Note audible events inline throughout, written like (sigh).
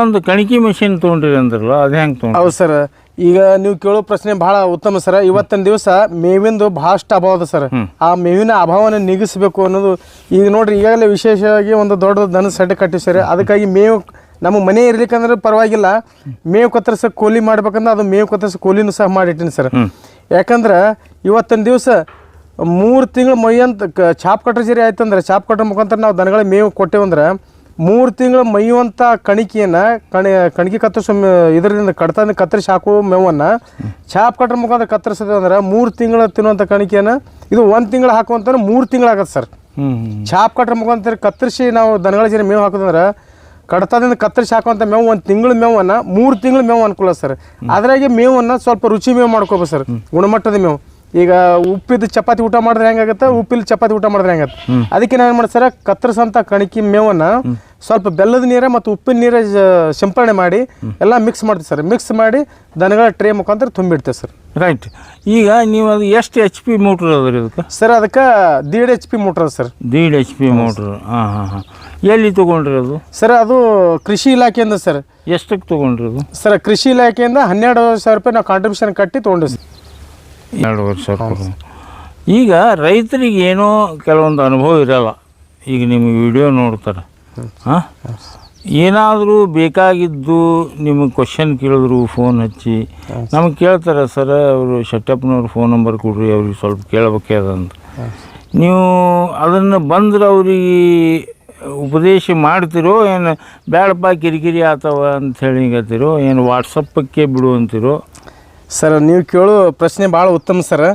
ಒಂದು ಕಣಿಕಿ ಮಷಿನ್ ತೊಗೊಂಡ್ರಿ ಅಂದ್ರಲ್ಲ ಅದು ಹೆಂಗೆ ತೊಗೊಂಡ್ರಿ? ಹೌದು ಸರ್. ಈಗ ನೀವು ಕೇಳೋ ಪ್ರಶ್ನೆ ಬಹಳ ಉತ್ತಮ ಸರ್. ಇವತ್ತಿನ ದಿವಸ ಮೇವಿಂದು ಬಹಳಷ್ಟು ಅಭಾವ ಅದ ಸರ್. ಆ ಮೇವಿನ ಅಭಾವನ ನೀಗಿಸಬೇಕು ಅನ್ನೋದು ಈಗ ನೋಡ್ರಿ ಈಗಾಗಲೇ ವಿಶೇಷವಾಗಿ ಒಂದು ದೊಡ್ಡ ದನ ಸೆಡ್ ಕಟ್ಟಿವಿ ಸರ್ ಅದಕ್ಕಾಗಿ ಮೇವು ನಮ್ಮ ಮನೆ ಇರ್ಲಿಕ್ಕಂದ್ರೆ ಪರವಾಗಿಲ್ಲ. ಮೇವು ಕತ್ತರಿಸ ಕೂಲಿ ಮಾಡ್ಬೇಕಂದ್ರೆ ಅದು ಮೇವು ಕತ್ತರಿಸ ಕೂಲಿನೂ ಸಹ ಮಾಡಿಟ್ಟಿನಿ ಸರ್. ಯಾಕಂದ್ರೆ ಇವತ್ತಿನ ದಿವಸ ಮೂರು ತಿಂಗಳು ಮೈಯಂತ ಚಾಪ್ ಕಟ್ರ ಜರಿ ಆಯ್ತಂದ್ರೆ ಚಾಪ್ ಕಟ್ಟೋ ಮುಖಾಂತರ ನಾವು ದನಗಳ ಮೇವು ಕೊಟ್ಟೇವಂದ್ರೆ ಮೂರು ತಿಂಗಳ ಮೈಯುವಂಥ ಕಣಿಕೆಯನ್ನು ಕಣಿ ಕಣಿಕೆ ಕತ್ತರಿಸೋ ಇದರಿಂದ ಕಡ್ತಂದು ಕತ್ತರಿಸಿ ಹಾಕುವ ಮೇವನ್ನು ಚಾಪ್ ಕಟ್ರ ಮುಖಾಂತರ ಕತ್ತರಿಸೋದು ಅಂದ್ರೆ ಮೂರು ತಿಂಗಳ ತಿನ್ನುವಂಥ ಕಣಿಕೆಯನ್ನು ಇದು ಒಂದು ತಿಂಗಳು ಹಾಕುವಂತ ಮೂರು ತಿಂಗಳಾಗತ್ತೆ ಸರ್. ಚಾಪ್ ಕಟ್ರ ಮುಖಾಂತರ ಕತ್ತರಿಸಿ ನಾವು ದನಗಳ ಜನ ಮೇವು ಹಾಕೋದಂದ್ರೆ ಕಡತದಿಂದ ಕತ್ತರಿಸಿ ಹಾಕುವಂಥ ಮೇವು ಒಂದು ತಿಂಗಳ ಮೇವನ್ನು ಮೂರು ತಿಂಗಳ ಮೇವು ಅನುಕೂಲ ಸರ್. ಅದ್ರಾಗೆ ಮೇವನ್ನು ಸ್ವಲ್ಪ ರುಚಿ ಮೇವು ಮಾಡ್ಕೋಬೇಕು ಸರ್. ಗುಣಮಟ್ಟದ ಮೇವು. ಈಗ ಉಪ್ಪಿದ ಚಪಾತಿ ಊಟ ಮಾಡಿದ್ರೆ ಹೆಂಗಾಗತ್ತೆ? ಉಪ್ಪಿಲ್ ಚಪಾತಿ ಊಟ ಮಾಡಿದ್ರೆ ಹೆಂಗತ್ತೆ ಅದಕ್ಕೆ ನಾನು ಏನು ಮಾಡಿ ಸರ್? ಕತ್ತರಿಸಂಥ ಕಣಕಿ ಮೇವನ್ನ ಸ್ವಲ್ಪ ಬೆಲ್ಲದ ನೀರ ಮತ್ತು ಉಪ್ಪಿನ ನೀರ ಸಿಂಪರಣೆ ಮಾಡಿ ಎಲ್ಲ ಮಿಕ್ಸ್ ಮಾಡ್ತೀವಿ ಸರ್. ಮಿಕ್ಸ್ ಮಾಡಿ ದನಗಳ ಟ್ರೇ ಮುಖಾಂತರ ತುಂಬಿಡ್ತೇವೆ ಸರ್. ರೈಟ್ ಈಗ ನೀವು ಅದು ಎಷ್ಟು ಎಚ್ ಪಿ ಮೋಟ್ರ್ ಅದ ರೀ ಅದಕ್ಕೆ? ಸರ್ ಅದಕ್ಕೆ ದೀಡ್ ಎಚ್ ಪಿ ಮೋಟ್ರ್ ಸರ್. ದೀಡ್ ಎಚ್ ಪಿ ಮೋಟ್ರ್ ಹಾಂ ಹಾಂ ಹಾಂ. ಎಲ್ಲಿ ತೊಗೊಂಡ್ರಿ ಅದು? ಸರ್ ಅದು ಕೃಷಿ ಇಲಾಖೆಯಿಂದ ಸರ್. ಎಷ್ಟಕ್ಕೆ ತೊಗೊಂಡ್ರಿ ಅದು? ಸರ್ ಕೃಷಿ ಇಲಾಖೆಯಿಂದ ಹನ್ನೆರಡು ಸಾವಿರ ರೂಪಾಯಿ ನಾವು ಕಾಂಟ್ರಿಬ್ಯೂಷನ್ ಕಟ್ಟಿ ತೊಗೊಂಡಿವಿ ಸರ್. ಎರಡು ವರ್ಷ ಈಗ ರೈತರಿಗೆ ಏನೋ ಕೆಲವೊಂದು ಅನುಭವ ಇರಲ್ಲ. ಈಗ ನಿಮ್ಮ ವಿಡಿಯೋ ನೋಡ್ತಾರೆ. ಹಾಂ? ಏನಾದರೂ ಬೇಕಾಗಿದ್ದು ನಿಮಗೆ ಕ್ವಶನ್ ಕೇಳಿದ್ರು ಫೋನ್ ಹಚ್ಚಿ. ನಮಗೆ ಕೇಳ್ತಾರೆ ಸರ್ ಅವರು ಶೆಟ್ಟಪ್ಪನವ್ರ ಫೋನ್ ನಂಬರ್ ಕೊಡ್ರಿ ಅವ್ರಿಗೆ ಸ್ವಲ್ಪ ಕೇಳಬೇಕಾದಂತ ನೀವು ಅದನ್ನು ಬಂದ್ರೆ ಅವ್ರಿಗೆ ಉಪದೇಶ ಮಾಡ್ತಿರೋ ಏನು ಬೇಡಪ್ಪ ಕಿರಿಕಿರಿ ಆತವ ಅಂತ ಹೇಳಿ ಗತ್ತಿರೋ ಏನು ವಾಟ್ಸಪ್ಪಕ್ಕೆ ಬಿಡು ಅಂತಿರೋ ಸರ್ ನೀವು ಕೇಳೋ ಪ್ರಶ್ನೆ ಭಾಳ ಉತ್ತಮ ಸರ್.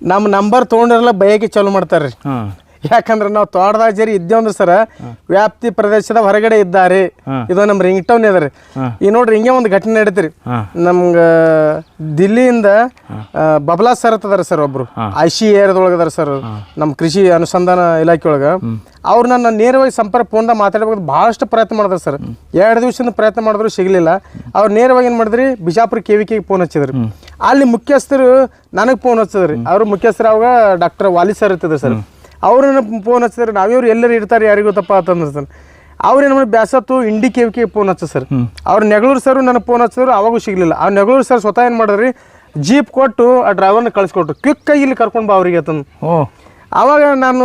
ನಮ್ಮ ನಂಬರ್ ತೊಗೊಂಡಿರಲ್ಲ ಬಯಕೆ ಚಾಲು ಮಾಡ್ತಾರೆ ರೀ ಯಾಕಂದ್ರೆ ನಾವು ತೋಟದಾಗ ಜರಿ ಇದ್ದೇವಂದ್ರೆ ಸರ ವ್ಯಾಪ್ತಿ ಪ್ರದೇಶದ ಹೊರಗಡೆ ಇದ್ದಾರೆ. ಇದು ನಮ್ಮ ರಿಂಗ್ ಟೌನ್ ಇದೆ ಈ ನೋಡ್ರಿ ಹಿಂಗೆ ಒಂದು ಘಟನೆ ನಡೀತೀರಿ ನಮ್ಗ ದಿಲ್ಲಿಯಿಂದ ಬಬ್ಲಾ ಸರ್ ಅಂತದಾರ ಸರ್ ಒಬ್ರು. ಐ ಸಿ ಏರಿಯಾದೊಳಗೆ ಅದಾರ ಸರ್ ನಮ್ಮ ಕೃಷಿ ಅನುಸಂಧಾನ ಇಲಾಖೆ ಒಳಗೆ ಅವ್ರು ನನ್ನ ನೇರವಾಗಿ ಸಂಪರ್ಕ ಫೋನ್ದಾಗ ಮಾತಾಡ್ಬೇಕು ಭಾಳಷ್ಟು ಪ್ರಯತ್ನ ಮಾಡಿದ್ರು ಸರ್. ಎರಡು ದಿವಸದಿಂದ ಪ್ರಯತ್ನ ಮಾಡಿದ್ರು ಸಿಗಲಿಲ್ಲ. ಅವ್ರು ನೇರವಾಗಿ ಏನು ಮಾಡಿದ್ರಿ ಬಿಜಾಪುರ ಕೆ ವಿ ಕೆಗೆ ಫೋನ್ ಹಚ್ಚಿದ್ರಿ ಅಲ್ಲಿ ಮುಖ್ಯಸ್ಥರು ನನಗೆ ಫೋನ್ ಹಚ್ಚಿದ್ರಿ ಅವ್ರ ಮುಖ್ಯಸ್ಥರು ಅವಾಗ ಡಾಕ್ಟರ್ ವಾಲಿ ಸರ್ ಇರ್ತಿದ್ರು ಸರ್. ಅವ್ರನ್ನ ಫೋನ್ ಹಚ್ಚಿದ್ರೆ ನಾವಿವ್ರು ಎಲ್ಲರೂ ಇರ್ತಾರೆ ಯಾರಿಗೂ ಗೊತ್ತಪ್ಪ ಅಂತಂದ್ರೆ ಅವ್ರು ಅವ್ರೇನು ಮಾಡಿ ಬ್ಯಾಸತ್ತು ಇಂಡಿ ಕೆ ಕೆ ಫೋನ್ ಹಚ್ಚ ಸರ್. ಅವ್ರು ನೆಗಳೂರು ಸರ್ ನನಗೆ ಫೋನ್ ಹಚ್ಚಿದ್ರು ಅವಾಗೂ ಸಿಗಲಿಲ್ಲ. ಆ ನೆಗಳೂರು ಸರ್ ಸ್ವತಃ ಏನು ಮಾಡಿದ್ರಿ ಜೀಪ್ ಕೊಟ್ಟು ಆ ಡ್ರೈವರ್ನ ಕಳಿಸ್ಕೊಟ್ರು. ಕ್ವಿಕ್ಕಾಗಿ ಇಲ್ಲಿ ಕರ್ಕೊಂಡು ಬಾ ಅವ್ರಿಗೆ ಅತನ್ ಓ. ಆವಾಗ ನಾನು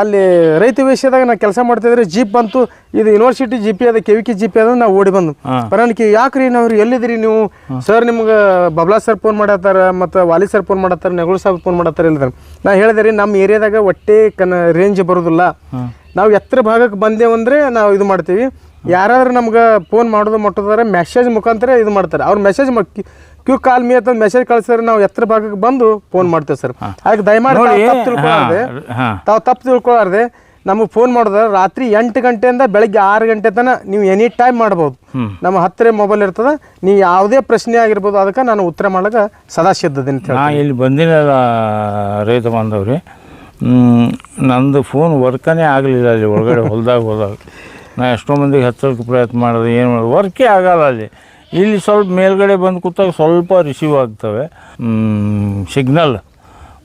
ಅಲ್ಲಿ ರೈತ ವಿಷಯದಾಗ ನಾನು ಕೆಲಸ ಮಾಡ್ತಿದ್ರೆ ಜೀಪ್ ಬಂತು. ಇದು ಯೂನಿವರ್ಸಿಟಿ ಜಿ ಪಿ ಅದ K V K G P ಅದ ನಾವು ಓಡಿ ಬಂದು. ಬರೋಣಕ್ಕೆ ಯಾಕ್ರಿ ನಾವ್ರಿ ಎಲ್ಲಿದ್ರಿ ನೀವು? ಸರ್ ನಿಮ್ಗೆ ಬಬ್ಲಾ ಸರ್ ಫೋನ್ ಮಾಡತ್ತಾರ ಮತ್ತು ವಾಲಿ ಸರ್ ಫೋನ್ ಮಾಡತ್ತಾರ ನೆಗಳು ಸಾಬ್ ಫೋನ್ ಮಾಡತ್ತಾರ ಇಲ್ಲದ್ರೆ ನಾ ಹೇಳಿದೆ ರೀ ನಮ್ಮ ಏರಿಯಾದಾಗ ಒಟ್ಟೆ ಕನ ರೇಂಜ್ ಬರೋದಿಲ್ಲ. ನಾವು ಎತ್ತರ ಭಾಗಕ್ಕೆ ಬಂದೇವಂದ್ರೆ ನಾವು ಇದು ಮಾಡ್ತೀವಿ. ಯಾರಾದ್ರೂ ನಮ್ಗೆ ಫೋನ್ ಮಾಡೋದು ಮಟ್ಟೋದಾರೆ ಮೆಸೇಜ್ ಮುಖಾಂತರ ಇದು ಮಾಡ್ತಾರೆ. ಅವ್ರ ಮೆಸೇಜ್ ಕ್ಯೂ ಕಾಲ್ ಮೀ ಅಂತ ಮೆಸೇಜ್ ಕಳ್ಸಿದ್ರೆ ನಾವು ಎತ್ತರ ಭಾಗಕ್ಕೆ ಬಂದು ಫೋನ್ ಮಾಡ್ತೇವೆ ಸರ್. ಅದಕ್ಕೆ ದಯಮಾಡಿ ತಪ್ಪು ತಿಳ್ಕೊಳಾರ್ದೆ ತಾವು ತಪ್ಪು ತಿಳ್ಕೊಳಾರ್ದೆ ನಮಗೆ ಫೋನ್ ಮಾಡಿದ್ರೆ ರಾತ್ರಿ ಎಂಟು ಗಂಟೆಯಿಂದ ಬೆಳಗ್ಗೆ ಆರು ಗಂಟೆ ತನಕ ನೀವು ಎನಿ ಟೈಮ್ ಮಾಡ್ಬೋದು. ನಮ್ಮ ಹತ್ತಿರ ಮೊಬೈಲ್ ಇರ್ತದೆ. ನೀವು ಯಾವುದೇ ಪ್ರಶ್ನೆ ಆಗಿರ್ಬೋದು ಅದಕ್ಕೆ ನಾನು ಉತ್ತರ ಮಾಡೋಕೆ ಸದಾ ಸಿದ್ಧದಿನ ಇಲ್ಲಿ ಬಂದಿನ ರೈತ ಬಾಂಧವ್ರಿ. ನಂದು ಫೋನ್ ವರ್ಕನೇ ಆಗಲಿಲ್ಲ ಅಲ್ಲಿ ಒಳಗಡೆ ಹೊಲ್ದಾಗ ಹೋದಾಗ. ನಾ ಎಷ್ಟೋ ಮಂದಿಗೆ ಹತ್ತಿರಕ್ಕೆ ಪ್ರಯತ್ನ ಮಾಡಿದೆ ಏನು ಮಾಡೋದು ವರ್ಕೇ ಆಗಲ್ಲ ಅಲ್ಲಿ. ಇಲ್ಲಿ ಸ್ವಲ್ಪ ಮೇಲ್ಗಡೆ ಬಂದು ಕೂತಾಗ ಸ್ವಲ್ಪ ರಿಸೀವ್ ಆಗ್ತವೆ. ಸಿಗ್ನಲ್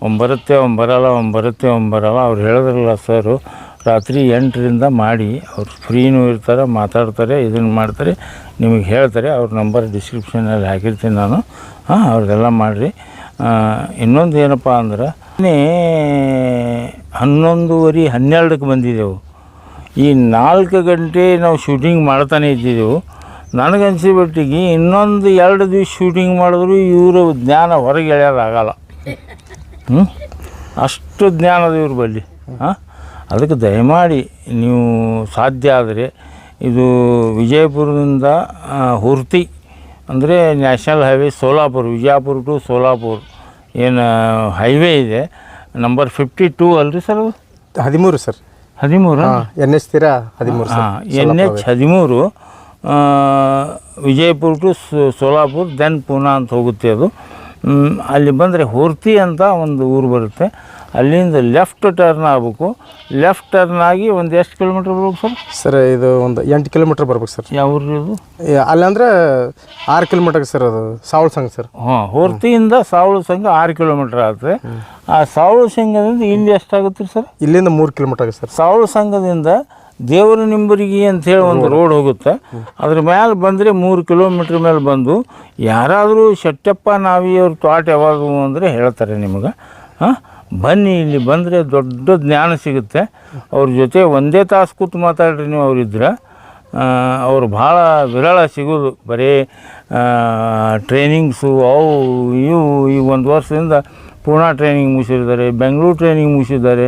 ಒಮ್ಮೆ ಬರುತ್ತೆ ಒಮ್ಮೆ ಬರಲ್ಲ ಒಮ್ಮೆ ಬರುತ್ತೆ ಒಮ್ಮೆ ಬರಲ್ಲ ಅವ್ರು ಹೇಳಿದ್ರಲ್ಲ ಸರು ರಾತ್ರಿ ಎಂಟರಿಂದ ಮಾಡಿ ಅವ್ರು ಫ್ರೀನೂ ಇರ್ತಾರೆ, ಮಾತಾಡ್ತಾರೆ ಇದನ್ನು ಮಾಡ್ತಾರೆ, ನಿಮಗೆ ಹೇಳ್ತಾರೆ. ಅವ್ರ ನಂಬರ್ ಡಿಸ್ಕ್ರಿಪ್ಷನಲ್ಲಿ ಹಾಕಿರ್ತೀನಿ ನಾನು. ಹಾಂ ಅವ್ರಿಗೆಲ್ಲ ಮಾಡಿರಿ. ಇನ್ನೊಂದು ಏನಪ್ಪ ಅಂದ್ರೆ ಹನ್ನೊಂದುವರೆ ಹನ್ನೆರಡಕ್ಕೆ ಬಂದಿದ್ದೆವು. ಈ ನಾಲ್ಕು ಗಂಟೆ ನಾವು ಶೂಟಿಂಗ್ ಮಾಡ್ತಾನೆ ಇದ್ದಿದ್ದೆವು. ನನಗನ್ಸಿಬಿಟ್ಟಿಗೆ ಇನ್ನೊಂದು ಎರಡು ದಿವಸ ಶೂಟಿಂಗ್ ಮಾಡಿದ್ರು ಇವರು ಜ್ಞಾನ ಹೊರಗೆ ಎಳೆಯೋದಾಗಲ್ಲ ಹ್ಞೂ ಅಷ್ಟು ಜ್ಞಾನದ ಇವ್ರ ಬಳಿ ಹಾಂ? ಅದಕ್ಕೆ ದಯಮಾಡಿ ನೀವು ಸಾಧ್ಯ ಆದರೆ ಇದು ವಿಜಯಪುರದಿಂದ ಹುರ್ತಿ ಅಂದರೆ national highway Solapur Vijayapur to Solapur. ಏನು ಹೈವೇ ಇದೆ. ನಂಬರ್ ಫಿಫ್ಟಿ ಟೂ ಅಲ್ರಿ ಸರ್ ಅದು? ಹದಿಮೂರು ಸರ್ ಹದಿಮೂರು? ಎನ್ ಎಚ್ ತೀರಾ ಹದಿಮೂರು ಹಾಂ ಎನ್ ಎಚ್ ಹದಿಮೂರು. ವಿಜಯಪುರ ಟು ಸೋ- ಸೋಲಾಪುರ್ ದೆನ್ ಪೂನಾ ಅಂತ ಹೋಗುತ್ತೆ ಅದು. ಅಲ್ಲಿ ಬಂದರೆ ಹೊರ್ತಿ ಅಂತ ಒಂದು ಊರು ಬರುತ್ತೆ. ಅಲ್ಲಿಂದ ಲೆಫ್ಟ್ ಟರ್ನ್ ಆಗಬೇಕು. ಲೆಫ್ಟ್ ಟರ್ನ್ ಆಗಿ ಒಂದು ಎಷ್ಟು ಕಿಲೋಮೀಟ್ರ್ ಬರ್ಬೇಕು ಸರ್? ಸರ್ ಇದು ಒಂದು ಎಂಟು ಕಿಲೋಮೀಟ್ರ್ ಬರ್ಬೇಕು ಸರ್. ಯಾವ ಊರು ಇದು ಅಂದ್ರೆ ಅಲ್ಲಂದ್ರೆ ಆರು ಕಿಲೋಮೀಟರ್ ಸರ್ ಅದು ಸಾವಳ ಸಂಘ ಸರ್. ಹಾಂ ಹೊರ್ತಿಯಿಂದ ಸಾವಳ ಸಂಘ ಆರು ಕಿಲೋಮೀಟ್ರ್ ಆಗುತ್ತೆ ಆ ಸಾವಳ ಸಂಘದಿಂದ ಇಲ್ಲಿ ಎಷ್ಟಾಗುತ್ತೆ ರೀ ಸರ್? ಇಲ್ಲಿಂದ ಮೂರು ಕಿಲೋಮೀಟರ್ ಆಗುತ್ತೆ ಸರ್. ಸಾವಳ ಸಂಘದಿಂದ ದೇವರ ನಿಂಬರಿಗೆ ಅಂಥೇಳಿ ಒಂದು ರೋಡ್ ಹೋಗುತ್ತೆ. ಅದ್ರ ಮೇಲೆ ಬಂದರೆ ಮೂರು ಕಿಲೋಮೀಟ್ರ್ ಮೇಲೆ ಬಂದು ಯಾರಾದರೂ ಶೆಟ್ಟಪ್ಪ ನಾವಿಯವ್ರ ತೋಟ ಯಾವಾಗ ಅಂದರೆ ಹೇಳ್ತಾರೆ ನಿಮಗೆ. ಹಾಂ? ಬನ್ನಿ, ಇಲ್ಲಿ ಬಂದರೆ ದೊಡ್ಡ ಜ್ಞಾನ ಸಿಗುತ್ತೆ. ಅವ್ರ ಜೊತೆ ಒಂದೇ ತಾಸು ಕೂತು ಮಾತಾಡ್ರಿ ನೀವು ಅವರಿದ್ರೆ. ಅವರು ಭಾಳ ವಿರಳ ಸಿಗೋದು. ಬರೀ ಟ್ರೈನಿಂಗ್ಸು ಅವು, ಇವು, ಈ ಒಂದು ವರ್ಷದಿಂದ ಪೂನಾ ಟ್ರೈನಿಂಗ್ ಮುಗಿಸಿದ್ದಾರೆ, ಬೆಂಗಳೂರು ಟ್ರೈನಿಂಗ್ ಮುಗಿಸಿದ್ದಾರೆ.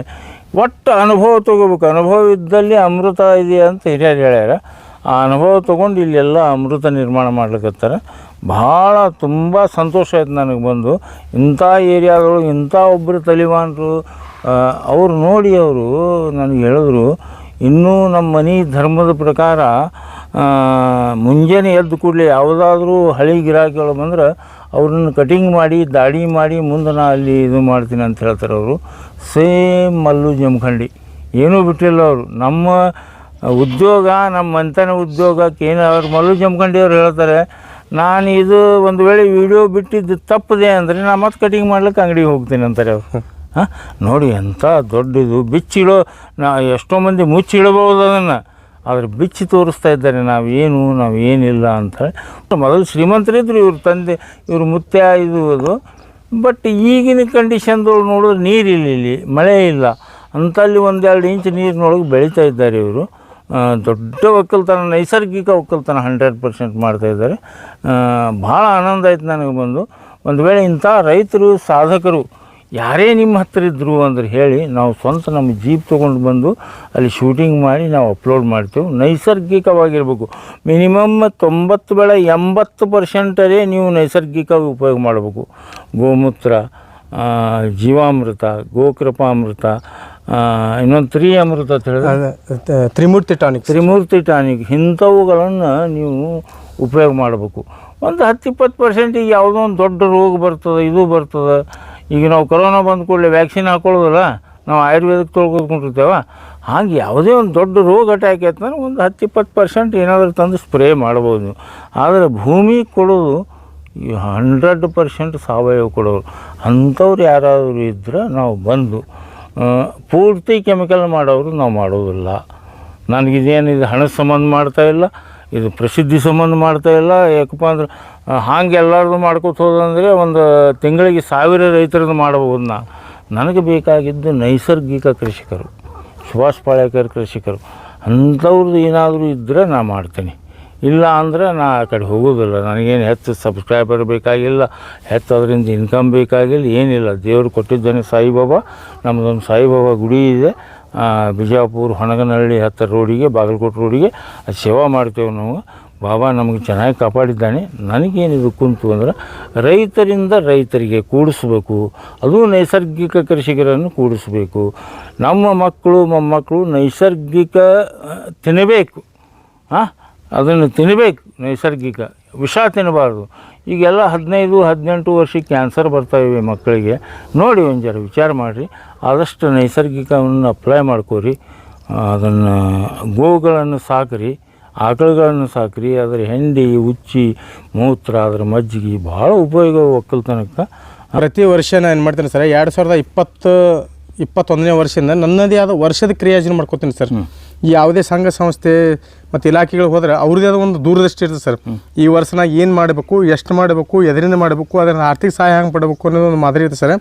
ಒಟ್ಟು ಅನುಭವ ತೊಗೋಬೇಕು. ಅನುಭವ ಇದ್ದಲ್ಲಿ ಅಮೃತ ಇದೆ ಅಂತ ಹಿರಿಯರು ಹೇಳ್ಯಾರ. ಆ ಅನುಭವ ತೊಗೊಂಡು ಇಲ್ಲೆಲ್ಲ ಅಮೃತ ನಿರ್ಮಾಣ ಮಾಡ್ಲಿಕತ್ತಾರ. ಭಾಳ ತುಂಬ ಸಂತೋಷ ಆಯ್ತು ನನಗೆ ಬಂದು. ಇಂಥ ಏರಿಯಾದೊಳಗೆ ಇಂಥ ಒಬ್ಬರು ತಲಿವಾನರು ಅವ್ರು ನೋಡಿ ಅವರು ನನಗೆ ಹೇಳಿದ್ರು, ಇನ್ನೂ ನಮ್ಮ ಮನೆ ಧರ್ಮದ ಪ್ರಕಾರ ಮುಂಜಾನೆ ಎದ್ದು ಕೂಡಲೇ ಯಾವುದಾದ್ರೂ ಹಳಿ ಗಿರಾಕಿಗಳು ಬಂದ್ರೆ ಅವ್ರನ್ನ ಕಟಿಂಗ್ ಮಾಡಿ ದಾಡಿ ಮಾಡಿ ಮುಂದೆ ನಾ ಅಲ್ಲಿ ಇದು ಮಾಡ್ತೀನಿ ಅಂತ ಹೇಳ್ತಾರೆ ಅವರು. ಸೇಮ್ ಮಲ್ಲು ಜಮಖಂಡಿ. ಏನೂ ಬಿಟ್ಟಿಲ್ಲ ಅವರು. ನಮ್ಮ ಉದ್ಯೋಗ, ನಮ್ಮ ಮಂತನ ಉದ್ಯೋಗಕ್ಕೆ ಏನು ಅವ್ರು ಮಲ್ಲು ಜಮಖಂಡಿ ಅವ್ರು ಹೇಳ್ತಾರೆ, ನಾನು ಇದು ಒಂದು ವೇಳೆ ವಿಡಿಯೋ ಬಿಟ್ಟಿದ್ದು ತಪ್ಪದೆ ಅಂದರೆ ನಾ ಮತ್ತೆ ಕಟಿಂಗ್ ಮಾಡ್ಲಿಕ್ಕೆ ಅಂಗಡಿಗೆ ಹೋಗ್ತೀನಿ ಅಂತಾರೆ ಅವರು. ಹಾಂ? ನೋಡಿ ಎಂಥ ದೊಡ್ಡದು. ಬಿಚ್ಚಿಡೋ, ನಾ ಎಷ್ಟೋ ಮಂದಿ ಮುಚ್ಚಿಡಬಹುದು ಅದನ್ನು. ಆದರೆ ಬಿಚ್ಚಿ ತೋರಿಸ್ತಾ ಇದ್ದಾರೆ ನಾವೇನು ನಾವು ಏನಿಲ್ಲ ಅಂಥೇಳಿ ಮೊದಲು ಶ್ರೀಮಂತರಿದ್ದರು ಇವ್ರ ತಂದೆ, ಇವರು ಮುತ್ಯ ಇದು ಅದು ಬಟ್ ಈಗಿನ ಕಂಡೀಷನ್ದೊಳಗೆ ನೋಡಿದ್ರೆ ನೀರಿಲ್ಲ ಇಲ್ಲಿ ಮಳೆ ಇಲ್ಲ. ಅಂಥಲ್ಲಿ ಒಂದೆರಡು ಇಂಚ್ ನೀರಿನೊಳಗೆ ಬೆಳೀತಾ ಇದ್ದಾರೆ ಇವರು. ದೊಡ್ಡ ಒಕ್ಕಲ್ತನ, ನೈಸರ್ಗಿಕ ಒಕ್ಕಲ್ತನ ಹಂಡ್ರೆಡ್ ಪರ್ಸೆಂಟ್ ಮಾಡ್ತಾಯಿದ್ದಾರೆ ಭಾಳ ಆನಂದ ಆಯ್ತು ನನಗೆ ಬಂದು. ಒಂದು ವೇಳೆ ಇಂಥ ರೈತರು, ಸಾಧಕರು ಯಾರೇ ನಿಮ್ಮ ಹತ್ತಿರ ಇದ್ದರು ಅಂದ್ರೆ ಹೇಳಿ ನಾವು ಸ್ವಂತ ನಮ್ಮ ಜೀಪ್ ತೊಗೊಂಡು ಬಂದು ಅಲ್ಲಿ ಶೂಟಿಂಗ್ ಮಾಡಿ ನಾವು ಅಪ್ಲೋಡ್ ಮಾಡ್ತೇವೆ. ನೈಸರ್ಗಿಕವಾಗಿರಬೇಕು. ಮಿನಿಮಮ್ ತೊಂಬತ್ತು ಬೇಡ ಎಂಬತ್ತು ಪರ್ಸೆಂಟರೇ ನೀವು ನೈಸರ್ಗಿಕವಾಗಿ ಉಪಯೋಗ ಮಾಡಬೇಕು. ಗೋಮೂತ್ರ ಜೀವಾಮೃತ ಗೋಕೃಪಾಮೃತ ಇನ್ನೊಂದು ತ್ರೀ ಅಮೃತ ಅಂತ ಹೇಳಿದ್ರೆ? ತ್ರಿಮೂರ್ತಿ ಟಾನಿಕ್ ತ್ರಿಮೂರ್ತಿ ಟಾನಿಕ್ ಇಂಥವುಗಳನ್ನು ನೀವು ಉಪಯೋಗ ಮಾಡಬೇಕು. ಒಂದು ಹತ್ತು ಇಪ್ಪತ್ತು ಪರ್ಸೆಂಟಿಗೆ ಯಾವುದೋ ಒಂದು ದೊಡ್ಡ ರೋಗ ಬರ್ತದೆ ಇದು ಬರ್ತದೆ. ಈಗ ನಾವು ಕೊರೋನಾ ಬಂದ ಕೂಡಲೇ ವ್ಯಾಕ್ಸಿನ್ ಹಾಕೊಳ್ಳೋದಲ್ಲ, ನಾವು ಆಯುರ್ವೇದಕ್ಕೆ ತೊಳ್ಕೊಳ್ಕೊಂಡಿರ್ತೇವೆ ಹಾಗೆ ಯಾವುದೇ ಒಂದು ದೊಡ್ಡ ರೋಗ ಅಟ್ಯಾಕ್ ಆಯ್ತಂದ್ರೆ ಒಂದು ಹತ್ತು ಇಪ್ಪತ್ತು ಪರ್ಸೆಂಟ್ ಏನಾದರೂ ತಂದು ಸ್ಪ್ರೇ ಮಾಡ್ಬೋದು. ನೀವು ಆದರೆ ಭೂಮಿ ಕೊಡೋದು ಹಂಡ್ರೆಡ್ ಪರ್ಸೆಂಟ್ ಸಾವಯವ ಕೊಡೋರು. ಅಂಥವ್ರು ಯಾರಾದರೂ ಇದ್ದರೆ ನಾವು ಬಂದು ಪೂರ್ತಿ ಕೆಮಿಕಲ್ ಮಾಡೋರು ನಾವು ಮಾಡೋದಿಲ್ಲ. ನನಗಿದೇನು ಇದು ಹಣದ ಸಂಬಂಧ ಮಾಡ್ತಾ ಇಲ್ಲ, ಇದು ಪ್ರಸಿದ್ಧಿ ಸಂಬಂಧ ಮಾಡ್ತಾ ಇಲ್ಲ, ಯಾಕಪ್ಪ ಅಂದ್ರೆ ಹಾಗೆ ಎಲ್ಲರದು ಮಾಡ್ಕೊತ ಹೋದಂದರೆ ಒಂದು ತಿಂಗಳಿಗೆ ಸಾವಿರ ರೈತರದ್ದು ಮಾಡಬಹುದು ನಾ. ನನಗೆ ಬೇಕಾಗಿದ್ದು ನೈಸರ್ಗಿಕ ಕೃಷಿಕರು, ಸುಭಾಷ್ ಪಾಳೇಕರ್ ಕೃಷಿಕರು. ಅಂಥವ್ರದ್ದು ಏನಾದರೂ ಇದ್ದರೆ ನಾ ಮಾಡ್ತೀನಿ. ಇಲ್ಲ ಅಂದರೆ ನಾ ಆ ಕಡೆ ಹೋಗೋದಿಲ್ಲ. ನನಗೇನು ಹೆಚ್ಚು ಸಬ್ಸ್ಕ್ರೈಬರ್ ಬೇಕಾಗಿಲ್ಲ, ಹೆಚ್ಚು ಅದರಿಂದ ಇನ್ಕಮ್ ಬೇಕಾಗಿಲ್ಲ, ಏನಿಲ್ಲ. ದೇವರು ಕೊಟ್ಟಿದ್ದಾನೆ ಸಾಯಿಬಾಬಾ. ನಮ್ಮದೊಂದು ಸಾಯಿಬಾಬಾ ಗುಡಿ ಇದೆ. ಬಿಜಾಪುರ ಹೊನಗನಹಳ್ಳಿ ಹತ್ತಿರ ರೋಡಿಗೆ, ಬಾಗಲಕೋಟೆ ರೋಡಿಗೆ. ಅದು ಸೇವಾ ಮಾಡ್ತೇವೆ ನಾವು. ಬಾಬಾ ನಮಗೆ ಚೆನ್ನಾಗಿ ಕಾಪಾಡಿದ್ದಾನೆ. ನನಗೇನಿದು ಕುಂತು ಅಂದ್ರೆ ರೈತರಿಂದ ರೈತರಿಗೆ ಕೂಡಿಸ್ಬೇಕು. ಅದು ನೈಸರ್ಗಿಕ ಕೃಷಿಕರನ್ನು ಕೂಡಿಸ್ಬೇಕು. ನಮ್ಮ ಮಕ್ಕಳು, ಮೊಮ್ಮಕ್ಕಳು ನೈಸರ್ಗಿಕ ತಿನ್ನಬೇಕು ಹಾಂ ಅದನ್ನು ತಿನ್ನಬೇಕು ನೈಸರ್ಗಿಕ. ವಿಷ ತಿನ್ನಬಾರ್ದು ಈಗೆಲ್ಲ ಹದಿನೈದು, ಹದಿನೆಂಟು ವರ್ಷಕ್ಕೆ ಕ್ಯಾನ್ಸರ್ ಬರ್ತಾಯಿವೆ ಮಕ್ಕಳಿಗೆ. ನೋಡಿ ಒಂದು ವಿಚಾರ ಮಾಡಿರಿ. ಆದಷ್ಟು ನೈಸರ್ಗಿಕವನ್ನು ಅಪ್ಲೈ ಮಾಡ್ಕೋರಿ. ಅದನ್ನು ಗೋವುಗಳನ್ನು ಸಾಕ್ರಿ. ಆಕಳುಗಳನ್ನು ಸಾಕ್ರಿ ಅದರ ಹೆಂಡಿ ಉಚ್ಚಿ ಮೂತ್ರ ಅದರ ಮಜ್ಜಿಗೆ ಭಾಳ ಉಪಯೋಗ ಒಕ್ಕಲ್ತನಕ್ಕೆ. ಪ್ರತಿ ವರ್ಷ ನಾನು ಏನು ಮಾಡ್ತೀನಿ ಸರ್ ಎರಡು ಸಾವಿರದ ಇಪ್ಪತ್ತು ಇಪ್ಪತ್ತೊಂದನೇ ವರ್ಷದಿಂದ ನನ್ನದೇ ಆದ ವರ್ಷದ ಕ್ರಿಯಾಜನ್ ಮಾಡ್ಕೋತೀನಿ ಸರ್. ಯಾವುದೇ ಸಂಘ ಸಂಸ್ಥೆ ಮತ್ತು ಇಲಾಖೆಗಳು ಹೋದ್ರೆ ಅವ್ರದ್ದೇ ಆದ ಒಂದು ದೂರದೃಷ್ಟಿ ಇರ್ತದೆ ಸರ್. ಈ ವರ್ಷನಾಗ ಏನು ಮಾಡಬೇಕು ಎಷ್ಟು ಮಾಡಬೇಕು ಎದರಿಂದ ಮಾಡಬೇಕು ಅದನ್ನು ಆರ್ಥಿಕ ಸಹಾಯ ಹೆಂಗೆ ಪಡಬೇಕು ಅನ್ನೋದು ಒಂದು ಮಾದರಿ ಇರುತ್ತೆ ಸರ್.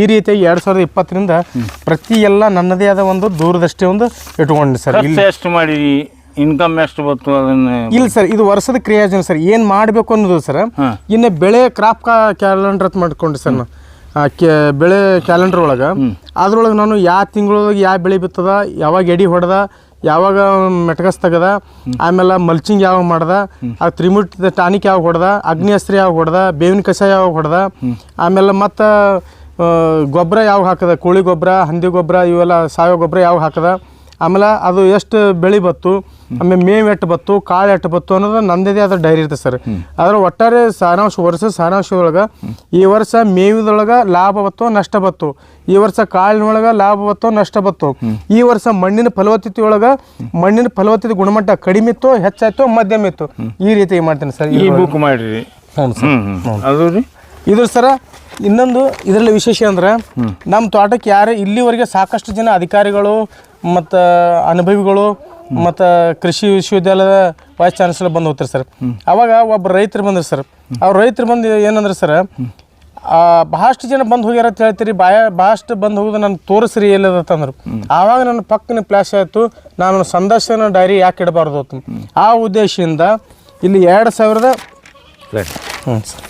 ಈ ರೀತಿಯಾಗಿ ಎರಡು ಸಾವಿರದ ಇಪ್ಪತ್ತರಿಂದ ಪ್ರತಿ ಎಲ್ಲ ನನ್ನದೇ ಆದ ಒಂದು ದೂರದೃಷ್ಟಿ ಒಂದು ಇಟ್ಕೊಂಡು ಸರ್. ಎಷ್ಟು ಮಾಡಿರಿ? ಇನ್ಕಮ್ ಎಷ್ಟು ಬಂತು ಅದನ್ನು ಇಲ್ಲ ಸರ್ ಇದು ವರ್ಷದ ಕ್ರಿಯಾಜನ ಸರ್. ಏನು ಮಾಡಬೇಕು ಅನ್ನೋದು ಸರ್. ಇನ್ನು ಬೆಳೆ ಕ್ರಾಪ್ ಕ್ಯಾಲೆಂಡರ್ ಅಂತ ಮಾಡ್ಕೊಂಡು ಸರ್ ನಾನು. ಬೆಳೆ ಕ್ಯಾಲೆಂಡರ್ ಒಳಗೆ. ಅದ್ರೊಳಗೆ ನಾನು ಯಾವ ತಿಂಗಳೊಳಗೆ ಯಾವ ಬೆಳೆ ಬಿತ್ತದ ಯಾವಾಗ ಎಡಿ ಹೊಡೆದ ಯಾವಾಗ ಮೆಟಗಸ್ ತೆಗದ ಆಮೇಲೆ ಮಲ್ಚಿಂಗ್ ಯಾವಾಗ ಮಾಡ್ದ ಆ ತ್ರಿಮುಟ್ ಟಾನಿಕ್ ಯಾವಾಗ ಹೊಡೆದ ಅಗ್ನಿಅಸ್ತ್ರ ಯಾವಾಗ ಹೊಡೆದ ಬೇವಿನ ಕಸ ಯಾವಾಗ ಹೊಡೆದ ಆಮೇಲೆ ಮತ್ತು ಗೊಬ್ಬರ ಯಾವಾಗ ಹಾಕದ ಕೋಳಿ ಗೊಬ್ಬರ ಹಂದಿ ಗೊಬ್ಬರ ಇವೆಲ್ಲ ಸಾವಯವ ಗೊಬ್ಬರ ಯಾವಾಗ ಹಾಕದ ಆಮೇಲೆ ಅದು ಎಷ್ಟು ಬೆಳೆ ಬತ್ತು ಆಮೇಲೆ ಮೇವು ಎಟ್ಟು ಬತ್ತು ಕಾಳು ಎಟ್ಟು ಬತ್ತು ಅನ್ನೋದು ನಂದೇದೇ ಅದ್ರ ಡೈರಿ ಇರ್ತದೆ ಸರ್. ಅದರ ಒಟ್ಟಾರೆ ಸಾರಾಂಶ ವರ್ಷ ಸಾರಾಂಶದೊಳಗೆ ಈ ವರ್ಷ ಮೇವಿದೊಳಗೆ ಲಾಭ ಬತ್ತು ನಷ್ಟ ಬತ್ತು. ಈ ವರ್ಷ ಕಾಳಿನೊಳಗೆ ಲಾಭ ಬತ್ತು ನಷ್ಟ ಬತ್ತು. ಈ ವರ್ಷ ಮಣ್ಣಿನ ಫಲವತ್ತತೆ ಒಳಗೆ ಮಣ್ಣಿನ ಫಲವತ್ತತೆ ಗುಣಮಟ್ಟ ಕಡಿಮೆ ಇತ್ತು ಹೆಚ್ಚಾಯ್ತು ಮಧ್ಯಮ ಇತ್ತು ಈ ರೀತಿ ಮಾಡ್ತೀನಿ ಸರ್ ಈ ಬುಕ್ ಮಾಡಿರಿ. ಇದ್ರ ಸರ್ ಇನ್ನೊಂದು ಇದರಲ್ಲಿ ವಿಶೇಷ ಅಂದ್ರೆ ನಮ್ಮ ತೋಟಕ್ಕೆ ಯಾರು ಇಲ್ಲಿವರೆಗೆ ಸಾಕಷ್ಟು ಜನ ಅಧಿಕಾರಿಗಳು ಮತ್ತು ಅನುಭವಿಗಳು ಮತ್ತು ಕೃಷಿ ವಿಶ್ವವಿದ್ಯಾಲಯದ ವೈಸ್ ಚಾನ್ಸಲರ್ ಬಂದು ಹೋಗ್ತಾರೆ ಸರ್ ಅವಾಗ ಒಬ್ಬ ರೈತರು ಬಂದ್ರು ಸರ್ ಅವ್ರ ರೈತರು ಬಂದು ಏನಂದ್ರೆ ಸರ್ ಭಾಳಷ್ಟು ಜನ ಬಂದು ಹೋಗ್ಯಾರ ಅಂತ ಹೇಳ್ತೀರಿ ಬಾಯ ಭಾಳಷ್ಟು ಬಂದು ಹೋಗೋದು ನಾನು ತೋರಿಸ್ರಿ ಎಲ್ಲದಂದ್ರು ಆವಾಗ ನನ್ನ ಪಕ್ಕನ ಫ್ಲಾಶ್ ಆಯಿತು ನಾನು ಸಂದರ್ಶನ ಡೈರಿ ಯಾಕೆ ಇಡಬಾರ್ದು ಅಂತ. ಆ ಉದ್ದೇಶದಿಂದ ಇಲ್ಲಿ ಎರಡು ಸಾವಿರದ ಹ್ಞೂ ಸರ್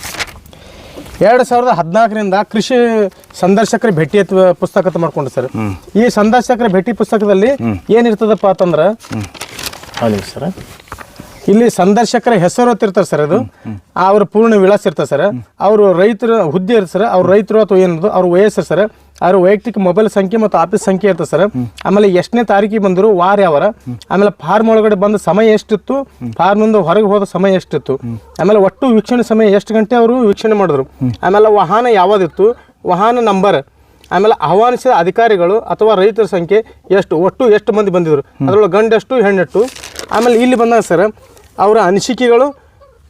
ಎರಡು ಸಾವಿರದ ಹದಿನಾಲ್ಕರಿಂದ ಕೃಷಿ ಸಂದರ್ಶಕರ ಭೇಟಿ ಪುಸ್ತಕ ಮಾಡ್ಕೊಂಡು ಸರ್. ಈ ಸಂದರ್ಶಕರ ಭೇಟಿ ಪುಸ್ತಕದಲ್ಲಿ ಏನಿರ್ತದಪ್ಪ ಅಂತಂದ್ರೆ ಹೌದು ಸರ್. ಇಲ್ಲಿ ಸಂದರ್ಶಕರ ಹೆಸರು ಹೊತ್ತಿರ್ತಾರೆ ಸರ್ ಅದು. ಅವ್ರ ಪೂರ್ಣ ವಿಳಾಸ ಇರ್ತದೆ ಸರ್. ಅವರು ರೈತರ ಹುದ್ದೆ ಇರ್ತದೆ ಸರ್. ಅವ್ರ ರೈತರು ಅಥವಾ ಏನದು ಅವ್ರ ವಯಸ್ಸು ಸರ್. ಅವ್ರ ವೈಯಕ್ತಿಕ ಮೊಬೈಲ್ ಸಂಖ್ಯೆ ಮತ್ತು ಆಫೀಸ್ ಸಂಖ್ಯೆ ಇರ್ತದೆ ಸರ್. ಆಮೇಲೆ ಎಷ್ಟನೇ ತಾರೀಕಿಗೆ ಬಂದರು ವಾರ ಯಾವರ ಆಮೇಲೆ ಫಾರ್ಮ್ ಒಳಗಡೆ ಬಂದ ಸಮಯ ಎಷ್ಟಿತ್ತು ಫಾರ್ಮಿಂದ ಹೊರಗೆ ಹೋದ ಸಮಯ ಎಷ್ಟಿತ್ತು. ಆಮೇಲೆ ಒಟ್ಟು ವೀಕ್ಷಣೆ ಸಮಯ ಎಷ್ಟು ಗಂಟೆ ಅವರು ವೀಕ್ಷಣೆ ಮಾಡಿದ್ರು. ಆಮೇಲೆ ವಾಹನ ಯಾವ್ದಿತ್ತು, ವಾಹನ ನಂಬರ್, ಆಮೇಲೆ ಆಹ್ವಾನಿಸಿದ ಅಧಿಕಾರಿಗಳು ಅಥವಾ ರೈತರ ಸಂಖ್ಯೆ ಎಷ್ಟು, ಒಟ್ಟು ಎಷ್ಟು ಮಂದಿ ಬಂದಿದ್ರು. ಅದರೊಳಗೆ ಗಂಡೆಷ್ಟು ಹೆಣ್ಣೆಟ್ಟು ಆಮೇಲೆ ಇಲ್ಲಿ ಬಂದಾಗ ಸರ್ ಅವರ ಅನಿಸಿಕೆಗಳು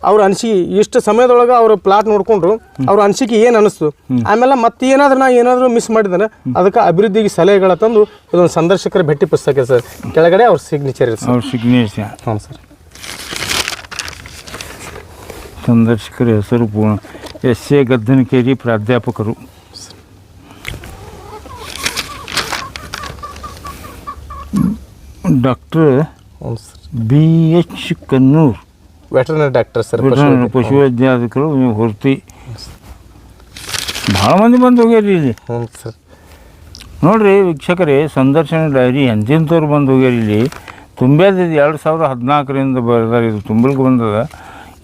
ಅವ್ರ ಅನಿಸಿಕೆ ಇಷ್ಟು ಸಮಯದೊಳಗೆ ಅವರು ಪ್ಲಾಟ್ ನೋಡಿಕೊಂಡ್ರು ಅವ್ರ ಅನಿಸಿಕೆ ಏನು ಅನಿಸ್ತು? ಆಮೇಲೆ ಮತ್ತೆ ಏನಾದರೂ ನಾ ಏನಾದರೂ ಮಿಸ್ ಮಾಡಿದ್ದಾನೆ ಅದಕ್ಕೆ ಅಭಿವೃದ್ಧಿಗೆ ಸಲಹೆಗಳ ತಂದು ಇದೊಂದು ಸಂದರ್ಶಕರ ಭೇಟಿ ಪುಸ್ತಕ ಸರ್. ಕೆಳಗಡೆ ಅವ್ರ ಸಿಗ್ನೇಚರ್ ಇದೆ ಸರ್. ಅವ್ರ ಸಿಗ್ನೇಚರ್ ಹ್ಞೂ ಸರ್. ಸಂದರ್ಶಕರ ಹೆಸರು ಪೂರ್ಣ. ಎಸ್ ಎ ಗದ್ದನಕೇರಿ ಪ್ರಾಧ್ಯಾಪಕರು. ಡಾಕ್ಟರ್ ಹ್ಞೂ sir. B H Kannur veterinary doctor sir ಪಶುವೈದ್ಯಾಧಿಕರು ನೀವು ಹೊರ್ತಿ ಭಾಳ ಮಂದಿ ಬಂದು ಹೋಗ್ಯಾರಿ ಇಲ್ಲಿ. ಹ್ಞೂ ಸರ್ ನೋಡ್ರಿ ವೀಕ್ಷಕರೇ ಸಂದರ್ಶನ ಡೈರಿ ಎಂತೆಂಥವ್ರು ಬಂದು ಹೋಗ್ಯಾರ ಇಲ್ಲಿ ತುಂಬ್ಯಾದ ಎರಡು ಸಾವಿರದ ಹದಿನಾಲ್ಕರಿಂದ ಬರ್ತಾರೆ ಇದು ತುಂಬಲಿಕ್ಕೆ ಬಂದದ.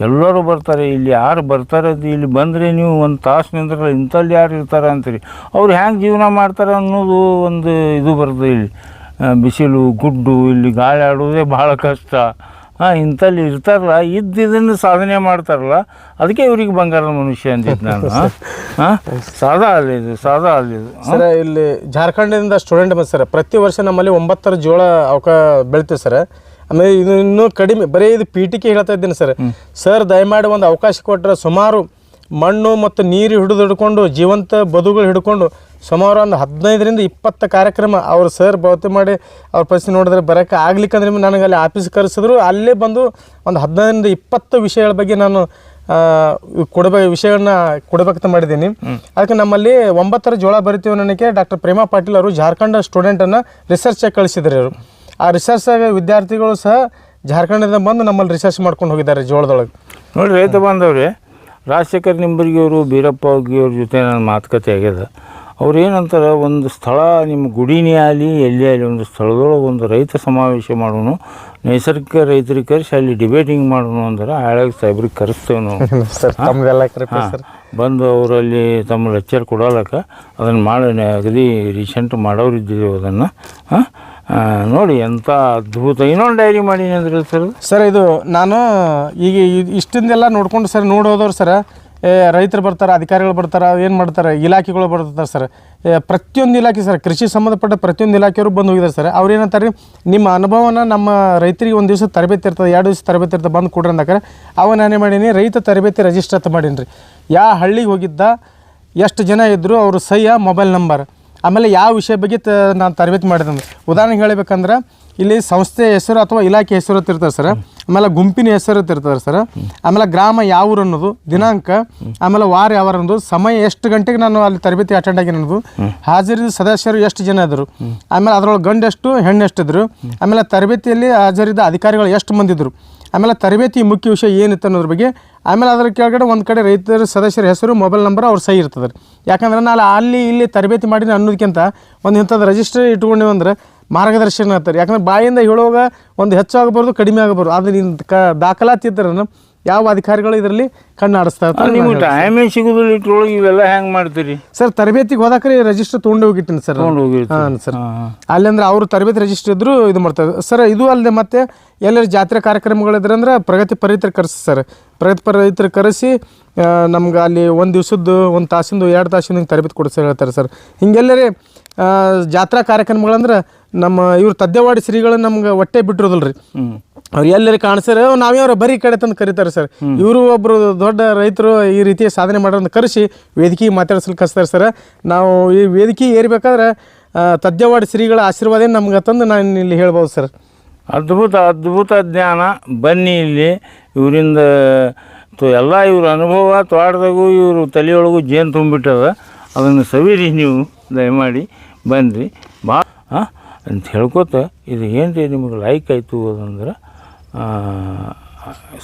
ಎಲ್ಲರೂ ಬರ್ತಾರೆ ಇಲ್ಲಿ ಯಾರು ಬರ್ತಾರೆ ಅದು ಇಲ್ಲಿ ಬಂದರೆ ನೀವು ಒಂದು ತಾಸು ನಿಂದ್ರಲ್ಲ ಇಂಥಲ್ಲಿ ಯಾರು ಇರ್ತಾರೆ ಅಂತೀರಿ. ಅವ್ರು ಹ್ಯಾಂಗೆ ಜೀವನ ಮಾಡ್ತಾರೆ ಅನ್ನೋದು ಒಂದು ಇದು ಬರ್ತದೆ ಇಲ್ಲಿ. ಬಿಸಿಲು ಗುಡ್ಡು ಇಲ್ಲಿ ಗಾಳಿ ಆಡೋದೇ ಭಾಳ ಕಷ್ಟ. ಹಾಂ ಇಂಥಲ್ಲಿ ಇರ್ತಾರಲ್ಲ ಇದ್ದಿದ್ದನ್ನು ಇದನ್ನು ಸಾಧನೆ ಮಾಡ್ತಾರಲ್ಲ ಅದಕ್ಕೆ ಇವ್ರಿಗೆ ಬಂಗಾರದ ಮನುಷ್ಯ ಅಂತಿದ್ದು ನಾನು. ಹಾಂ ಸಾದಾ ಅಲ್ಲ ಇದು ಸಾದಾ ಸರ್ ಇಲ್ಲಿ ಜಾರ್ಖಂಡಿಂದ ಸ್ಟೂಡೆಂಟ್ ಬಂದು ಸರ್ ಪ್ರತಿ ವರ್ಷ ನಮ್ಮಲ್ಲಿ ಒಂಬತ್ತರ ಜೋಳ ಅವಕ ಬೆಳಿತೀವಿ ಸರ್. ಆಮೇಲೆ ಇದು ಇನ್ನೂ ಕಡಿಮೆ ಬರೀ ಇದು ಪೀಟಿಕೆ ಹೇಳ್ತಾ ಇದ್ದೀನಿ ಸರ್. ಸರ್ ದಯಮಾಡಿ ಒಂದು ಅವಕಾಶ ಕೊಟ್ಟರೆ ಸುಮಾರು ಮಣ್ಣು ಮತ್ತು ನೀರು ಹಿಡಿದು ಹಿಡ್ಕೊಂಡು ಜೀವಂತ ಬದುಗಳು ಹಿಡ್ಕೊಂಡು ಸುಮಾರು ಒಂದು ಹದಿನೈದರಿಂದ ಇಪ್ಪತ್ತು ಕಾರ್ಯಕ್ರಮ ಅವ್ರು ಸರ್ ಭವತಿ ಮಾಡಿ ಅವ್ರ ಪರಿಸ್ಥಿತಿ ನೋಡಿದ್ರೆ ಬರೋಕ್ಕೆ ಆಗ್ಲಿಕ್ಕಂದ್ರೆ ನನಗೆ ಅಲ್ಲಿ ಆಫೀಸ್ ಕರೆಸಿದ್ರು. ಅಲ್ಲೇ ಬಂದು ಒಂದು ಹದಿನೈದರಿಂದ ಇಪ್ಪತ್ತು ವಿಷಯಗಳ ಬಗ್ಗೆ ನಾನು ಕೊಡಬೇಕು ವಿಷಯಗಳನ್ನ ಕೊಡಬೇಕಂತ ಮಾಡಿದ್ದೀನಿ. ಅದಕ್ಕೆ ನಮ್ಮಲ್ಲಿ ಒಂಬತ್ತರ ಜೋಳ ಬರಿತೀವಿ ನನಗೆ ಡಾಕ್ಟರ್ ಪ್ರೇಮಾ ಪಾಟೀಲ್ ಅವರು ಜಾರ್ಖಂಡ್ ಸ್ಟೂಡೆಂಟನ್ನು ರಿಸರ್ಚ್ ಕಳಿಸಿದ್ರು ಅವರು ಆ ರಿಸರ್ಚ್ ವಿದ್ಯಾರ್ಥಿಗಳು ಸಹ ಜಾರ್ಖಂಡಿಂದ ಬಂದು ನಮ್ಮಲ್ಲಿ ರಿಸರ್ಚ್ ಮಾಡ್ಕೊಂಡು ಹೋಗಿದ್ದಾರೆ ಜೋಳದೊಳಗೆ. ನೋಡಿ ರೈತ ಬಾಂಧವ್ರೆ ರಾಜಶೇಖರ್ ನಿಂಬರ್ಗಿಯವರು ಬೀರಪ್ಪ ಅವ್ರ ಜೊತೆ ನನ್ನ ಮಾತುಕತೆ ಆಗ್ಯದ ಅವ್ರು ಏನಂತಾರೆ ಒಂದು ಸ್ಥಳ ನಿಮ್ಮ ಗುಡಿನೇ ಆಗಲಿ ಎಲ್ಲೇ ಆಗಲಿ ಒಂದು ಸ್ಥಳದೊಳಗೆ ಒಂದು ರೈತ ಸಮಾವೇಶ ಮಾಡೋಣ ನೈಸರ್ಗಿಕ ರೈತರಿಗೆ ಕರೆಸಿ ಅಲ್ಲಿ ಡಿಬೇಟಿಂಗ್ ಮಾಡೋಣ ಅಂದ್ರೆ ಹಾಳಾಗಿ ಸಾಹೇಬ್ರಿಗೆ ಕರೆಸ್ತೇವೆ ನಾವು. (laughs) ಬಂದು ಅವರಲ್ಲಿ ತಮ್ಮ ಲೆಕ್ಚರ್ ಕೊಡೋಲಕ್ಕ ಅದನ್ನು ಮಾಡೋಣ ಅಗದಿ ರೀಸೆಂಟ್ ಮಾಡೋರು ಇದ್ದೀವಿ ಅದನ್ನು. ಹಾಂ? ನೋಡಿ ಎಂಥ ಅದ್ಭುತ. ಇನ್ನೊಂದು ಡೈರಿ ಮಾಡೀನಿ ಅಂದ್ರೆ ಸರ್ ಸರ್ ಇದು ನಾನು ಈಗ ಇಷ್ಟಿಂದೆಲ್ಲ ನೋಡ್ಕೊಂಡು ಸರ್ ನೋಡೋದವ್ರು ಸರ್ ರೈತರು ಬರ್ತಾರೆ, ಅಧಿಕಾರಿಗಳು ಬರ್ತಾರೆ, ಏನು ಮಾಡ್ತಾರೆ? ಇಲಾಖೆಗಳು ಬರ್ತಾರೆ ಸರ್. ಪ್ರತಿಯೊಂದು ಇಲಾಖೆ ಸರ್, ಕೃಷಿ ಸಂಬಂಧಪಟ್ಟ ಪ್ರತಿಯೊಂದು ಇಲಾಖೆಯವರು ಬಂದು ಹೋಗಿದ್ದಾರೆ ಸರ್. ಅವ್ರು ಏನಂತಾರೆ ನಿಮ್ಮ ಅನುಭವನ ನಮ್ಮ ರೈತರಿಗೆ ಒಂದು ದಿವಸ ತರಬೇತಿ ಇರ್ತದೆ, ಎರಡು ದಿವಸ ತರಬೇತಿ ಇರ್ತದೆ ಬಂದು ಕೊಡ್ರಿ ಅಂದಾರೆ ಅವ ನಾನೇ ಮಾಡೀನಿ, ರೈತ ತರಬೇತಿ ರಿಜಿಸ್ಟರ್ ಮಾಡೀನಿ ರೀ ಯಾವ ಹಳ್ಳಿಗೆ ಹೋಗಿದ್ದ, ಎಷ್ಟು ಜನ ಇದ್ದರು ಅವರು ಸಹ್ಯ ಮೊಬೈಲ್ ನಂಬರ್ ಆಮೇಲೆ ಯಾವ ವಿಷಯ ಬಗ್ಗೆ ತ, ನಾನು ತರಬೇತಿ ಮಾಡಿದೆ ಉದಾಹರಣೆಗೆ ಹೇಳಬೇಕಂದ್ರೆ, ಇಲ್ಲಿ ಸಂಸ್ಥೆ ಹೆಸರು ಅಥವಾ ಇಲಾಖೆ ಹೆಸರು ಅಂತ ಇರ್ತಾರೆ ಸರ್. ಆಮೇಲೆ ಗುಂಪಿನ ಹೆಸರು ತಿರ್ತಾರೆ ಸರ್. ಆಮೇಲೆ ಗ್ರಾಮ ಯಾವ ಊರು ಅನ್ನೋದು, ದಿನಾಂಕ, ಆಮೇಲೆ ವಾರ ಯಾವ ಅನ್ನೋದು, ಸಮಯ ಎಷ್ಟು ಗಂಟೆಗೆ ನಾನು ಅಲ್ಲಿ ತರಬೇತಿ ಅಟೆಂಡ್ ಆಗಿ ಅನ್ನೋದು. ಹಾಜರಿದ ಸದಸ್ಯರು ಎಷ್ಟು ಜನ ಇದ್ರು. ಆಮೇಲೆ ಅದರೊಳಗೆ ಗಂಡು ಎಷ್ಟು, ಹೆಣ್ಣು ಎಷ್ಟಿದ್ರು ಆಮೇಲೆ ತರಬೇತಿಯಲ್ಲಿ ಹಾಜರಿದ್ದ ಅಧಿಕಾರಿಗಳು ಎಷ್ಟು ಮಂದಿ ಇದ್ರು. ಆಮೇಲೆ ತರಬೇತಿ ಮುಖ್ಯ ವಿಷಯ ಏನಿತ್ತು ಅನ್ನೋದ್ರ ಬಗ್ಗೆ, ಆಮೇಲೆ ಅದರ ಕೆಳಗಡೆ ಒಂದು ಕಡೆ ರೈತರ ಸದಸ್ಯರ ಹೆಸರು, ಮೊಬೈಲ್ ನಂಬರ್ ಅವ್ರ ಸಹಿ ಇರ್ತದೆ. ಯಾಕಂದ್ರೆ ನಾನು ಅಲ್ಲಿ ಇಲ್ಲಿ ತರಬೇತಿ ಮಾಡೀನಿ ಅನ್ನೋದಕ್ಕಿಂತ ಒಂದು ಇಂಥದ್ದು ರಿಜಿಸ್ಟರ್ ಇಟ್ಕೊಂಡಿವಿ ಅಂದ್ರೆ ಮಾರ್ಗದರ್ಶನ ಆಗ್ತಾರೆ. ಯಾಕಂದ್ರೆ ಬಾಯಿಂದ ಹೇಳುವಾಗ ಒಂದು ಹೆಚ್ಚಾಗಬಾರ್ದು ಕಡಿಮೆ ಆಗಬಾರ್ದು. ಆದರೆ ನಿನ್ನ ಕ ದಾಖಲಾತಿ ಇದ್ದರೆ ಯಾವ ಅಧಿಕಾರಿಗಳು ಇದರಲ್ಲಿ ಕಣ್ಣು ಆಡಿಸ್ತಾ ಇರ್ತಾರೆ ನಿಮ್ಗೆ ಟೈಮೇ ಸಿಗೋದಿಲ್ಲ ಇಟ್ರೊಳಗೆ ಇವೆಲ್ಲ ಹೆಂಗೆ ಮಾಡ್ತೀರಿ? ಸರ್ ತರಬೇತಿಗೆ ಹೋದಾಕ್ರೆ ರಿಜಿಸ್ಟರ್ ತೊಗೊಂಡು ಹೋಗಿಟ್ಟಿನಿ ಸರ್ ಹಾಂ ಸರ್. ಹಾ, ಹಾ. ಅಲ್ಲಿ ಅಂದ್ರೆ ಅವರು ತರಬೇತಿ ರಿಜಿಸ್ಟರ್ ಇದ್ರು ಇದು ಮಾಡ್ತಾರೆ. ಸರ್ ಇದು ಅಲ್ಲದೆ ಮತ್ತೆ ಎಲ್ಲರ ಜಾತ್ರೆ ಕಾರ್ಯಕ್ರಮಗಳಿದ್ರೆ ಅಂದ್ರೆ ಪ್ರಗತಿ ಪರಿತರ ಕರೆಸಿ ಸರ್. ಪ್ರಗತಿ ಪರಿತರ ಕರೆಸಿ ನಮ್ಗೆ ಅಲ್ಲಿ ಒಂದು ದಿವ್ಸದ್ದು ಒಂದು ತಾಸಿಂದು ಎರಡು ತಾಸಿಂದ ಹಿಂಗೆ ತರಬೇತಿ ಕೊಡಿಸಿ ಹೇಳ್ತಾರೆ ಸರ್. ಹಿಂಗೆಲ್ಲರೇ ಜಾತ್ರಾ ಕಾರ್ಯಕ್ರಮಗಳಂದ್ರೆ ನಮ್ಮ ಇವ್ರು ತದ್ದೆವಾಡಿ ಶ್ರೀಗಳು ನಮ್ಗೆ ಹೊಟ್ಟೆ ಬಿಟ್ಟಿರೋದಲ್ರಿ. ರೀ ಅವ್ರು ಎಲ್ಲರಿ ಕಾಣಿಸ್ತಾರೆ ಅವ್ರು ಬರೀ ಕಡೆ ತಂದು ಕರೀತಾರೆ ಸರ್. ಇವರು ಒಬ್ಬರು ದೊಡ್ಡ ರೈತರು ಈ ರೀತಿ ಸಾಧನೆ ಮಾಡೋದನ್ನ ಕರೆಸಿ ವೇದಿಕೆ ಮಾತಾಡಿಸ್ಲಿಕ್ಕೆ ಕಸ್ತಾರೆ ಸರ್. ನಾವು ಈ ವೇದಿಕೆ ಏರ್ಬೇಕಾದ್ರೆ ತದ್ದೆವಾಡಿ ಶ್ರೀಗಳ ಆಶೀರ್ವಾದ ನಮ್ಗೆ ತಂದು ನಾನು ಇಲ್ಲಿ ಹೇಳ್ಬೋದು ಸರ್. ಅದ್ಭುತ ಅದ್ಭುತ ಜ್ಞಾನ ಬನ್ನಿ ಇಲ್ಲಿ. ಇವರಿಂದ ತು ಎಲ್ಲ ಇವ್ರ ಅನುಭವ ತೋಟದಾಗೂ ಇವರು ತಲೆಯೊಳಗೂ ಜೇನು ತುಂಬಿಟ್ಟದ. ಅದನ್ನು ಸವಿರಿ ನೀವು ದಯಮಾಡಿ ಬನ್ನಿರಿ ಬಾ ಹಾಂ ಅಂತ ಹೇಳ್ಕೊತ ಇದು ಏನು ರೀ ನಿಮಗೆ ಲೈಕ್ ಆಯಿತು ಅದಂದ್ರೆ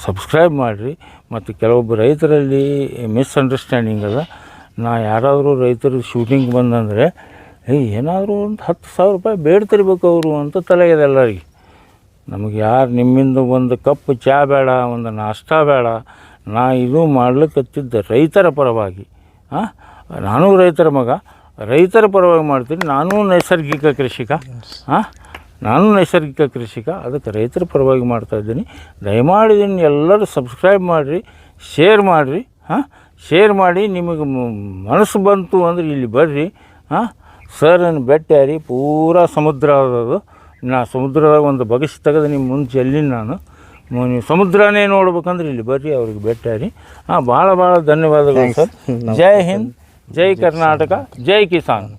ಸಬ್ಸ್ಕ್ರೈಬ್ ಮಾಡಿರಿ. ಮತ್ತು ಕೆಲವೊಬ್ಬ ರೈತರಲ್ಲಿ ಮಿಸ್ಅಂಡರ್ಸ್ಟ್ಯಾಂಡಿಂಗ್ ಅದ. ನಾ ಯಾರಾದರೂ ರೈತರು ಶೂಟಿಂಗ್ ಬಂದಂದರೆ ಏನಾದರೂ ಒಂದು ಹತ್ತು ಸಾವಿರ ರೂಪಾಯಿ ಬೇಡ್ತಿರ್ಬೇಕು ಅವರು ಅಂತ ತಲೆಗಿದೆ ಎಲ್ಲರಿಗೆ. ನಮಗೆ ಯಾರು ನಿಮ್ಮಿಂದ ಒಂದು ಕಪ್ ಚಹಾ ಬೇಡ, ಒಂದು ನಾಷ್ಟಾ ಬೇಡ. ನಾ ಇದು ಮಾಡ್ಲಿಕ್ಕತ್ತಿದ್ದ ರೈತರ ಪರವಾಗಿ ಹಾಂ ನಾನು ರೈತರ ಮಗ. ರೈತರ ಪರವಾಗಿ ಮಾಡ್ತೀನಿ. ನಾನು ನೈಸರ್ಗಿಕ ಕೃಷಿಕ. ಹಾಂ ನಾನು ನೈಸರ್ಗಿಕ ಕೃಷಿಕ. ಅದಕ್ಕೆ ರೈತರ ಪರವಾಗಿ ಮಾಡ್ತಾಯಿದ್ದೀನಿ ದಯಮಾಡಿ ಇದನ್ನು ಎಲ್ಲರೂ ಸಬ್ಸ್ಕ್ರೈಬ್ ಮಾಡಿರಿ ಶೇರ್ ಮಾಡಿರಿ ಹಾಂ ಶೇರ್ ಮಾಡಿ ನಿಮಗೆ ಮನಸ್ಸು ಬಂತು ಅಂದ್ರೆ ಇಲ್ಲಿ ಬರ್ರಿ ಹಾಂ ಸರ್ನ ಬೆಟ್ಟಾರಿ ಪೂರಾ ಸಮುದ್ರ ಅದು ನಾ ಸಮುದ್ರದಾಗ ಒಂದು ಬಗಸಿ ತೆಗೆದು ನಿಮ್ಮ ಮುಂಚೆ ಎಲ್ಲಿ ನಾನು. ನೀವು ಸಮುದ್ರನೇ ನೋಡ್ಬೇಕಂದ್ರೆ ಇಲ್ಲಿ ಬರ್ರಿ ಅವ್ರಿಗೆ ಭೇಟಿಯಾರಿ ಹಾಂ ಭಾಳ ಭಾಳ ಧನ್ಯವಾದಗಳು ಸರ್ ಜೈ ಹಿಂದ್. ಜೈ ಕರ್ನಾಟಕ ಜೈ ಕಿಸಾನ್